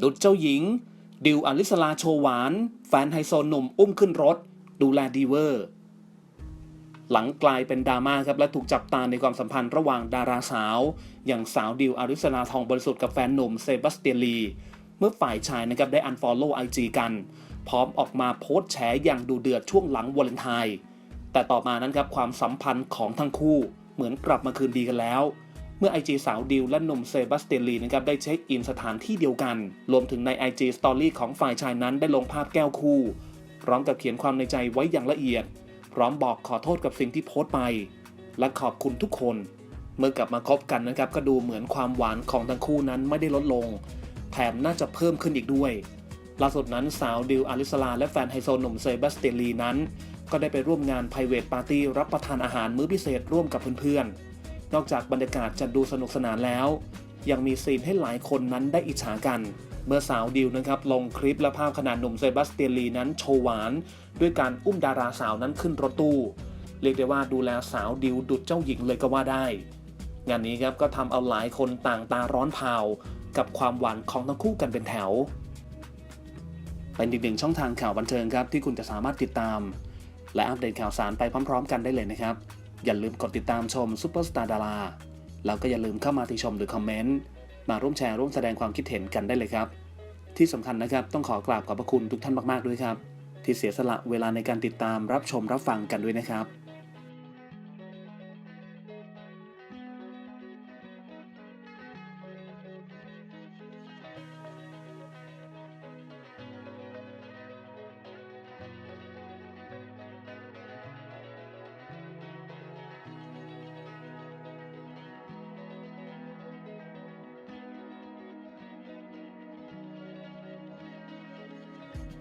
ดุดเจ้าหญิง ดิวอลิสลาโชว์หวาน แฟนไฮโซหนุ่มอุ้มขึ้นรถ ดูแลดีเวอร์ หลังกลายเป็นดราม่าครับ และถูกจับตาในความสัมพันธ์ระหว่างดาราสาว อย่างสาวดิวอาริสลาทองบริสุทธิ์กับแฟนหนุ่มเซบาสเตียนลีเมื่อฝ่ายชายนะครับได้อันฟอลโล่ไอจีกัน พร้อมออกมาโพสต์แฉอย่างดูเดือดช่วงหลังวาเลนไทน์แต่ต่อมานั้นครับความสัมพันธ์ของทั้งคู่เหมือนกลับมาคืนดีกันแล้ว มื่อ IG สาวดิวและหนุ่มเซบาสเตียนลีนะครับได้เช็คอินสถานที่เดียวกัน รวมถึงใน IG Story ของฝ่ายชายนั้นได้ลงภาพแก้วคู่ พร้อมกับเขียนความในใจไว้อย่างละเอียด พร้อมบอกขอโทษกับสิ่งที่โพสต์ไป และขอบคุณทุกคน เมื่อกลับมาคบกันนะครับก็ดูเหมือนความหวานของทั้งคู่นั้นไม่ได้ลดลง แถมน่าจะเพิ่มขึ้นอีกด้วยล่าสุดนั้นสาวดิวอลิสลาและแฟนไฮโซหนุ่มเซบาสเตียนลีนั้น ก็ได้ไปร่วมงาน private party รับประทานอาหารมื้อพิเศษร่วมกับเพื่อนๆ นอกจากบรรยากาศจะดูสนุกสนานแล้ว ยังมีซีนให้หลายคนนั้นได้อิจฉากัน เมื่อสาวดิวนะครับลงคลิปและภาพขณะหนุ่มเซบาสเตียนลีนั้นโชว์หวาน ด้วยการอุ้มดาราสาวนั้นขึ้นรถตู้ เรียกได้ว่าดูแลสาวดิวดุดเจ้าหญิงเลยก็ว่าได้ งานนี้ครับก็ทำเอาหลายคนต่างตาร้อนเผากับความหวานของทั้งคู่กันเป็นแถว เป็นอีกหนึ่งช่องทางข่าวบันเทิงครับที่คุณจะสามารถติดตาม และอัปเดตข่าวสารไปพร้อม ๆ กันได้เลยนะครับ อย่าลืมกดติดตามชมซุปเปอร์สตาร์ดาราแล้วก็อย่าลืมเข้ามาติชมหรือคอมเมนต์ มาร่วมแชร์ร่วมแสดงความคิดเห็นกันได้เลยครับ ที่สำคัญนะครับต้องขอกราบขอบพระคุณทุกท่านมากๆด้วยครับ ที่เสียสละเวลาในการติดตามรับชมรับฟังกันด้วยนะครับ